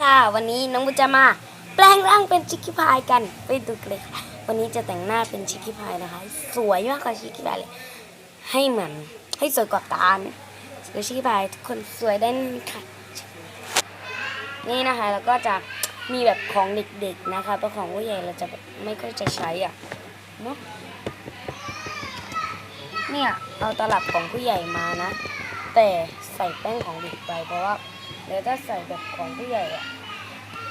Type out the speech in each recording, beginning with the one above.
ค่ะ วันนี้น้องบุญจะมา แปลงร่างเป็นชิคกี้พายกันไปดูกันเลยค่ะวันนี้จะแต่งหน้าเป็นชิคกี้พายนะคะ สวยมากกว่าชิคกี้พายเลย ให้เหมือนให้สวยกว่าตาเนี่ยสวยชิคกี้พายทุกคนสวยได้ค่ะ นี่นะคะแล้วก็จะมีแบบของเด็กๆนะคะเป็นของผู้ใหญ่เราจะไม่ค่อยจะใช้อะเนาะเนี่ยเอาตลับของผู้ใหญ่มานะ แต่ใส่แป้งของเด็กไปเพราะว่า เดี๋ยวถ้าใส่แบบของผู้ใหญ่อะ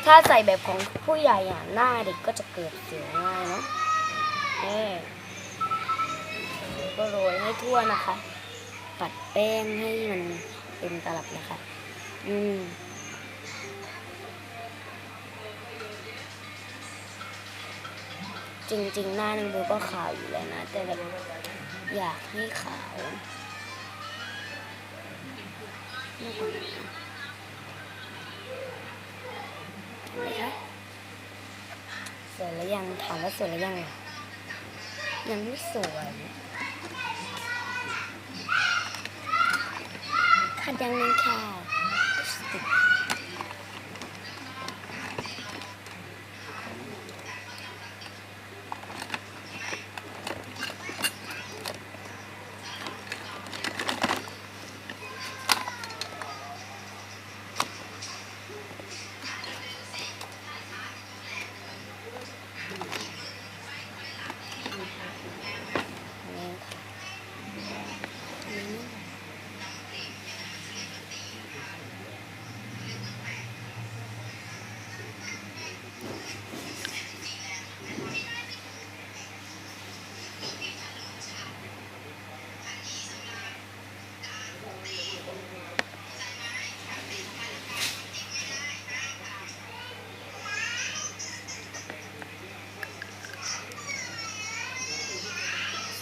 ถ้าใส่แบบของผู้ใหญ่อะหน้าเด็กก็จะเกิดเสียง่ายเนาะนี่ก็โรยให้ทั่วนะคะ ปัดแป้งให้มันเป็นตลับนะคะ อืมจริงๆ หน้านึงดูก็ขาวอยู่แล้วนะ แต่แบบอยากให้ขาวมากกว่านี้นะเห็นไหมคะสว ยังถามว่าสวยหรือยังยังไม่สวยขัดยังนึงค่ะ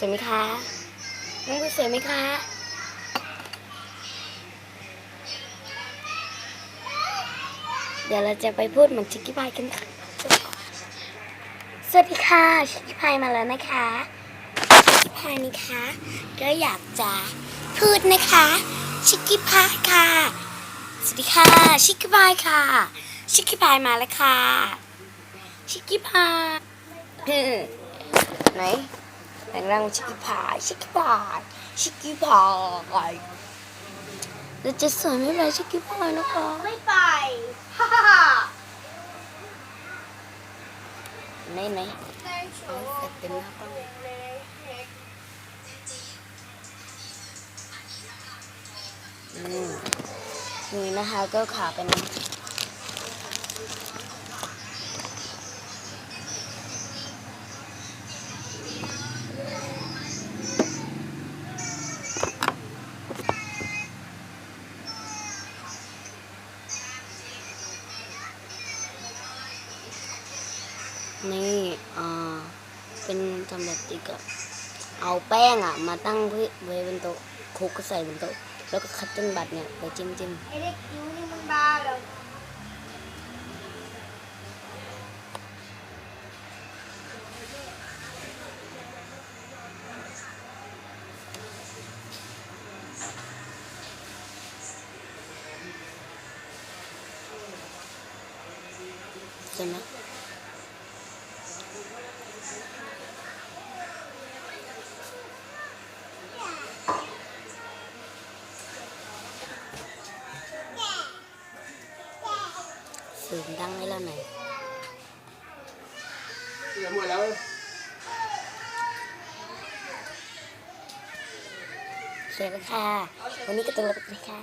สวยไหมคะน้องกุสวยไหมคะเดี๋ยวเราจะไปพูดเหมือนชิคกี้พายกันค่ะสวัสดีค่ะชิคกี้พายมาแล้วนะคะชิคกี้พายนะคะก็อยากจะพูดนะคะ ชิคกี้พายค่ะสวัสดีค่ะชิคกี้พายค่ะชิคกี้พายมาแล้วค่ะชิคกี้พายไหน แต่งร่างชิคกี้พายชิคกี้พายชิคกี้พายเราจะสวยไม่ไรชิคกี้พายนะคะไม่ไปฮ่าฮ่าฮ่าไหนไหนในโชว์เต็มหน้ากล้องอืมนี่นะคะก็ขาเป็น นี่อ่าเป็นสำเร็จติ๊กอะเอาแป้งอะมาตั้งไว้บนโต๊ะคลุกก็ใส่บนโต๊ะแล้วก็คัตเติ้ลบัตเนี่ยไปจิ้มจิ้มไอเด็กยูนี่มันบ้าเหรอใช่ไหมเสียงดังให้เราหน่อย Dạ mùi đâu สวยแล้ว ค่ะวันนี้ก็ตัวแล้วนะคะ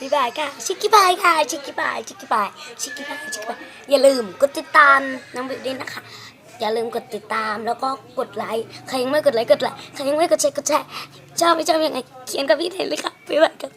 บ๊ายบายค่ะ ชิคกี้พายค่ะ ชิคกี้พาย ชิคกี้พาย ชิคกี้พาย ชิคกี้พาย อย่าลืมกดติดตามน้องบิวด้วยนะคะ อย่าลืมกดติดตามแล้วก็กดไลค์ ใครยังไม่กดไลค์กดไลค์ ใครยังไม่กดแชร์กดแชร์ ชอบไม่ชอบยังไง เขียนกับพี่เทนเลยค่ะ บ๊ายบายค่ะ